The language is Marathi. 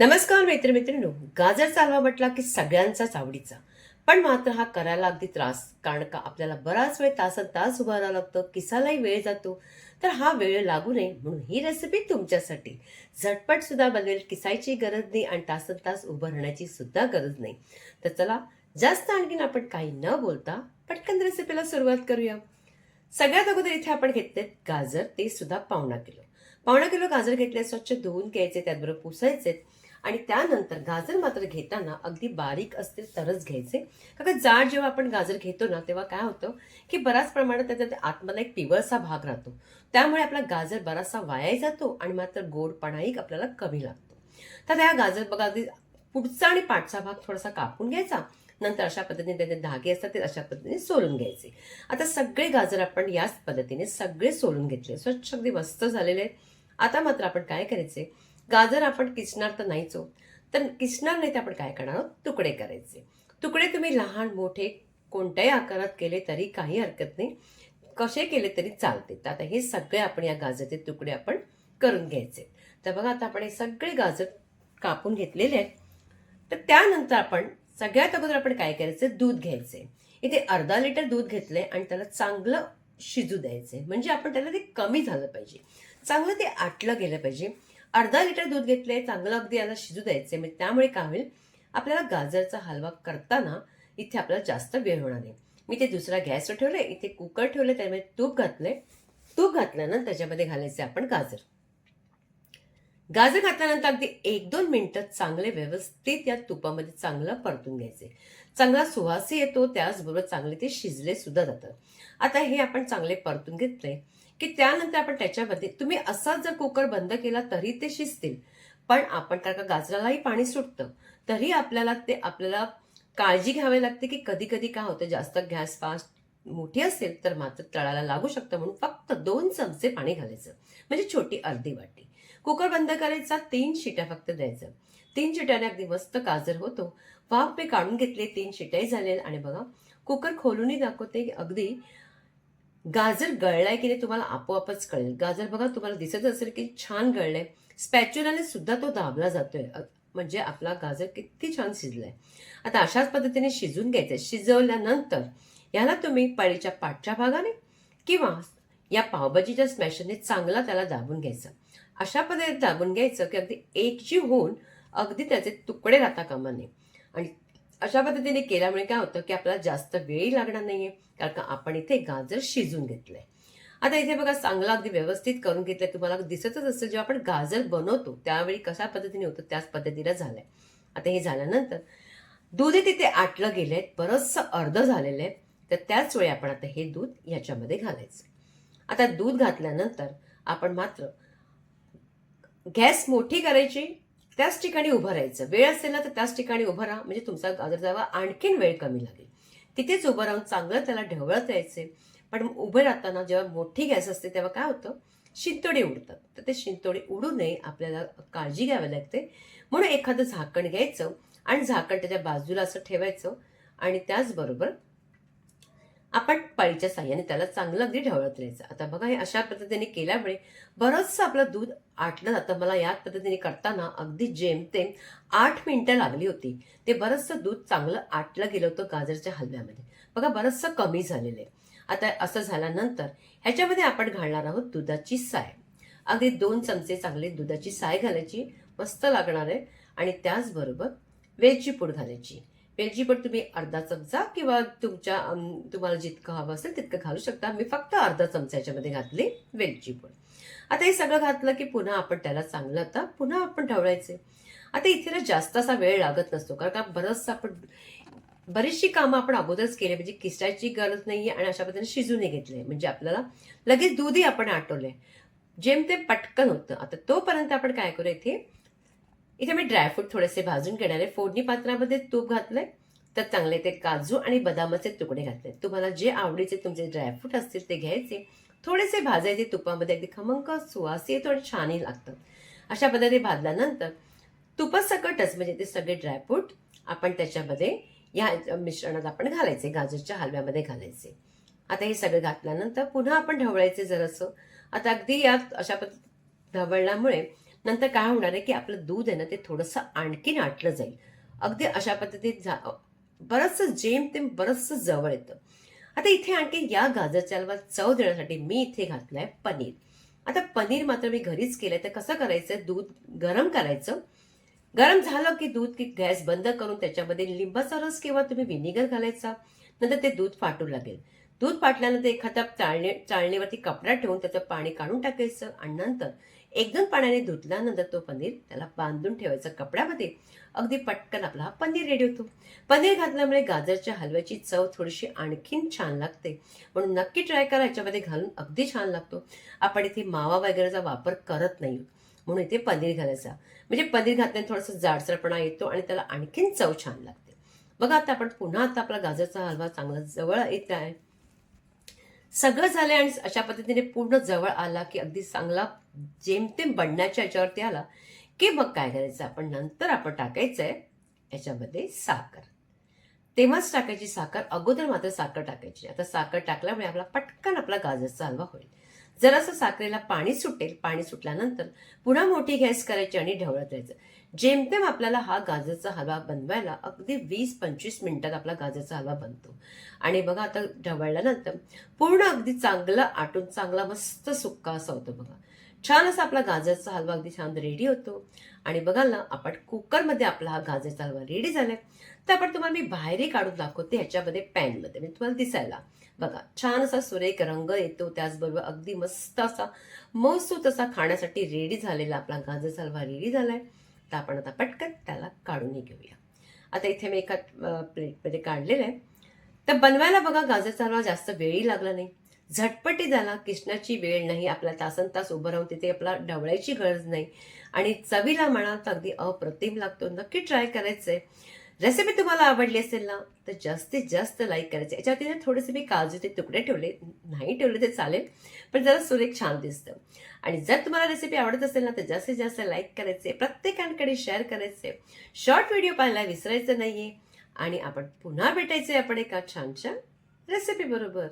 नमस्कार मित्रमित्रिनो गाजर चालवा म्हटला की सगळ्यांचाच आवडीचा. पण मात्र हा करायला अगदी त्रास कारण का आपल्याला बराच वेळ तासन तास उभं राहावं लागतं किसालाही वेळ जातो. तर हा वेळ लागू नये म्हणून ही रेसिपी तुमच्यासाठी. झटपट सुद्धा बनवेल किसायची गरज नाही आणि तासन तास उभं राहण्याची सुद्धा गरज नाही. तर चला जास्त आणखीन आपण काही न बोलता पटकन रेसिपीला सुरुवात करूया. सगळ्यात अगोदर इथे आपण घेतले गाजर ते सुद्धा पावणा किलो. पावणा किलो गाजर घेतले स्वच्छ धुवून घ्यायचे त्याचबरोबर पुसायचे आणि त्यानंतर गाजर मात्र घेताना अगदी बारीक असतील तरच घ्यायचे. कारण जाड जेव्हा आपण गाजर घेतो ना तेव्हा काय होतं की बऱ्याच प्रमाणात त्याच्यात आतमधला एक पिवळसा भाग राहतो. त्यामुळे आपला गाजर बराचसा वायाही जातो आणि मात्र गोडपणाही आपल्याला कमी लागतो. तर त्या गाजर बघा अगदी पुढचा आणि पाठचा भाग थोडासा कापून घ्यायचा. नंतर अशा पद्धतीने त्याचे धागे असतात ते अशा पद्धतीने सोलून घ्यायचे. आता सगळे गाजर आपण याच पद्धतीने सगळे सोलून घेतले. स्वच्छ अगदी मस्त झालेले आहेत. आता मात्र आपण काय करायचे? गाजर आपण किसणार तर नाहीच हो. तर किसणार नाही तर आपण काय करणार? आहोत तुकडे करायचे. तुकडे तुम्ही लहान मोठे कोणत्याही आकारात केले तरी काही हरकत नाही. कसे केले तरी चालते. तर आता हे सगळे आपण या गाजरचे तुकडे आपण करून घ्यायचे. तर बघा आता आपण हे सगळे गाजर कापून घेतलेले आहेत. तर त्यानंतर आपण सगळ्यात अगोदर आपण काय करायचं? दूध घ्यायचे. इथे अर्धा लिटर दूध घेतलंय आणि त्याला चांगलं शिजू द्यायचं म्हणजे आपण त्याला ते कमी झालं पाहिजे. चांगलं ते आटलं गेलं पाहिजे. अर्धा लिटर दूध घेतलंय चांगलं अगदी याला शिजू द्यायचंय म्हणजे त्यामुळे काय होईल? आपल्याला गाजरचा हलवा करताना इथे आपल्याला जास्त वेळ होणार नाही. मी ते दुसरा गॅसवर ठेवले इथे कुकर ठेवले त्यामुळे तूप घातले तूप घातल्यानंतर त्याच्यामध्ये घालायचे आपण गाजर. गाजर घातल्यानंतर अगदी एक दोन मिनटं चांगले व्यवस्थित या तुपामध्ये चांगलं परतून घ्यायचे. चांगला सुवासही येतो त्याचबरोबर चांगले ते शिजले सुद्धा जातं. आता हे आपण चांगले परतून घेतले की त्यानंतर आपण त्याच्यामध्ये तुम्ही असाच जर कुकर बंद केला तरी ते शिजतील. पण आपण कारण का गाजरालाही पाणी सुटतं. तरी आपल्याला ते आपल्याला काळजी घ्यावी लागते की कधी कधी काय होतं जास्त गॅस फास्ट मोठी असेल तर मात्र तळाला लागू शकतं म्हणून फक्त दोन चमचे पाणी घालायचं. म्हणजे छोटी अर्धी वाटी. कुकर बंद करायचा तीन शिट्या फक्त द्यायचं. तीन शिट्याने अगदी मस्त गाजर होतो. वाफ मी काढून घेतले तीन शिट्याही झाले आणि बघा कुकर खोलूनही दाखवते की अगदी गाजर गळलाय की नाही तुम्हाला आपोआपच कळेल. गाजर बघा तुम्हाला दिसत असेल की छान गळलंय. स्पॅच्युलाने सुद्धा तो दाबला जातोय. म्हणजे आपला गाजर किती छान शिजलाय. आता अशाच पद्धतीने शिजून घ्यायचं. शिजवल्यानंतर याला तुम्ही पळीच्या पाठच्या भागाने किंवा या पावभाजीच्या स्मॅशरने चांगला त्याला दाबून घ्यायचं. अशा पद्धतीने दाबून घ्यायचं की अगदी एकजीव होऊन अगदी त्याचे तुकडे राहता कामा नये. आणि अशा पद्धतीने केल्यामुळे काय होतं की आपल्याला जास्त वेळही लागणार नाहीये कारण का आपण इथे गाजर शिजून घेतलंय. आता इथे बघा चांगला अगदी व्यवस्थित करून घेतलंय. तुम्हाला दिसतच असेल जेव्हा आपण गाजर बनवतो त्यावेळी कशा पद्धतीने होतं त्याच पद्धतीला झालंय. आता हे झाल्यानंतर दूध तिथे आटलं गेलंय बरंचसं अर्ध झालेलं आहे. तर त्याच वेळी आपण आता हे दूध याच्यामध्ये घालायचं. आता दूध घातल्यानंतर आपण मात्र गॅस मोठी करायची त्याच ठिकाणी उभं राहायचं. वेळ असेल ना तर त्याच ठिकाणी उभं राहा. म्हणजे तुमचा गाजर जावा आणखीन वेळ कमी लागेल. तिथेच उभं राहून चांगलं त्याला ढवळत यायचे. पण उभं राहताना जेव्हा मोठी गॅस असते तेव्हा काय होतं? शिंतोडे उडतात. तर ते शिंतोडे उडू नये आपल्याला काळजी घ्यावी लागते. म्हणून एखादं झाकण घ्यायचं आणि झाकण त्याच्या बाजूला असं ठेवायचं आणि त्याचबरोबर आपण पाळीच्या साह्याने त्याला चांगलं अगदी ढवळत राहायचं. आता बघा हे अशा पद्धतीने केल्यामुळे बरंचसं आपलं दूध आटलं जातं. मला याच पद्धतीने करताना अगदी जेमतेम आठ मिनटं लागली होती. ते बरंचसं दूध चांगलं आटलं गेलं होतं गाजरच्या हलव्यामध्ये. बघा बरंचसं कमी झालेलं आहे. आता असं झाल्यानंतर ह्याच्यामध्ये आपण घालणार आहोत दुधाची साय. अगदी दोन चमचे चांगले दुधाची साय घालायची. मस्त लागणार आहे. आणि त्याचबरोबर वेलची पूड घालायची. वेलची पण तुम्ही अर्धा चमचा किंवा तुमच्या तुम्हाला जितकं हवं असेल तितकं घालू शकता. मी फक्त अर्धा चमचा याच्यामध्ये घातली वेलची पण आता हे सगळं घातलं की पुन्हा आपण त्याला चांगलं आता पुन्हा आपण ढवळायचे. आता इथे ना जास्त असा वेळ लागत नसतो कारण का बरंचसं आपण बरीचशी कामं आपण अगोदरच केली म्हणजे किसायची गरज नाही आणि अशा पद्धतीने शिजूनही घेतले म्हणजे आपल्याला लगेच दूधही आपण आटवले जेम ते पटकन होतं. आता तोपर्यंत आपण काय करू इथे इथे मी ड्रायफ्रूट थोडेसे भाजून घेणार आहे. फोडणी पात्रामध्ये तूप घातलंय तर चांगले ते काजू आणि बदामाचे तुकडे घातले तुम्हाला जे आवडीचे तुमचे ड्रायफ्रूट असतील ते घ्यायचे. थोडेसे भाजायचे तुपामध्ये अगदी खमंक सुवास येतो आणि छानही लागतं अशा पद्धतीने भाजल्यानंतर तुपासकटच म्हणजे ते सगळे ड्रायफ्रूट आपण त्याच्यामध्ये या मिश्रणात आपण घालायचे गाजरच्या हलव्यामध्ये घालायचे. आता हे सगळं घातल्यानंतर पुन्हा आपण ढवळायचे जरासं. आता अगदी यात अशा पद्धती ढवळल्यामुळे नंतर काय होणार आहे की आपलं दूध आहे ना ते थोडंसं आणखीन आटलं जाईल. अगदी अशा पद्धतीत झा बरंचसं जेमतेम बरंचसं जवळ येतं. आता इथे आणखी या गाजरच्या चव देण्यासाठी मी इथे घातलंय पनीर. आता पनीर मात्र मी घरीच केलंय तर कसं करायचं? दूध गरम करायचं. गरम झालं की दूध की गॅस बंद करून त्याच्यामध्ये लिंबाचा रस किंवा तुम्ही विनेगर घालायचा नंतर ते दूध फाटू लागेल. दूध फाटल्यानंतर एखाद्या चाळणी चाळणीवरती कपडा ठेवून त्याचं पाणी काढून टाकायचं आणि नंतर एक दोन पाण्याने धुतल्यानंतर तो पनीर त्याला बांधून ठेवायचा कपड्यामध्ये. अगदी पटकन आपला हा पनीर रेडी होतो. पनीर घातल्यामुळे गाजरच्या हलव्याची चव थोडीशी आणखीन छान लागते. म्हणून नक्की ट्राय करा याच्यामध्ये घालून अगदी छान लागतो. आपण इथे मावा वगैरेचा वापर करत नाही म्हणून इथे पनीर घालायचा. म्हणजे पनीर घातल्याने थोडंसं जाडसरपणा येतो आणि त्याला आणखीन चव छान लागते. बघा आता आपण पुन्हा आता आपला गाजरचा हलवा चांगला जवळ येत आहे. सगळं झालं आणि अशा पद्धतीने पूर्ण जवळ आला की अगदी चांगला जेमतेम बनण्याच्या याच्यावरती आला की मग काय करायचं? आपण नंतर आपण टाकायचं आहे याच्यामध्ये साखर. तेव्हाच टाकायची साखर अगोदर मात्र साखर टाकायची आता साखर टाकल्यामुळे आपला पटकन आपला गाजरचा हलवा होईल. जरासं साखरेला पाणी सुटेल पाणी सुटल्यानंतर पुन्हा मोठी गॅस करायची आणि ढवळत राहायचं. जेमतेम आपल्याला हा गाजरचा हलवा बनवायला अगदी वीस पंचवीस मिनिटात आपला गाजरचा हलवा बनतो. आणि बघा आता ढवळल्यानंतर पूर्ण अगदी चांगला आटून चांगला मस्त सुक्का असा होतो बघा. छान असा आपला गाजरचा हलवा अगदी छान रेडी होतो. आणि बघाल ना आपण कुकरमध्ये आपला हा गाजरचा हलवा रेडी झालाय. तर आपण तुम्हाला मी बाहेरही काढून दाखवते ह्याच्यामध्ये पॅनमध्ये म्हणजे तुम्हाला दिसायला. बघा छान असा सुरेख रंग येतो त्याचबरोबर अगदी मस्त असा मऊसूत असा खाण्यासाठी रेडी झालेला आपला गाजरचा हलवा रेडी झालाय. तर आपण आता पटकन त्याला काढूनही घेऊया. आता इथे मी एका प्लेटमध्ये काढलेलं आहे. तर बनवायला बघा गाजरचा हलवा जास्त वेळही लागला नाही. झटपटी झाला किसण्याची वेळ नाही आपला तासन तास उभं राहून तिथे आपला ढवळायची गरज नाही. आणि चवीला म्हणाल तर अगदी अप्रतिम लागतो. नक्की ट्राय करायचंय. रेसिपी तुम्हाला आवडली असेल ना तर जास्तीत जास्त लाईक करायचं. याच्यावरती ना थोडेसे मी काजूचे तुकडे ठेवले. नाही ठेवले ते चालेल पण जरा सुरेख छान दिसतं. आणि जर तुम्हाला रेसिपी आवडत असेल ना तर जास्तीत जास्त लाईक करायचे प्रत्येकांकडे शेअर करायचे शॉर्ट व्हिडिओ पाहायला विसरायचं नाही आहे आणि आपण पुन्हा भेटायचे आपण एका छानशा रेसिपी बरोबर.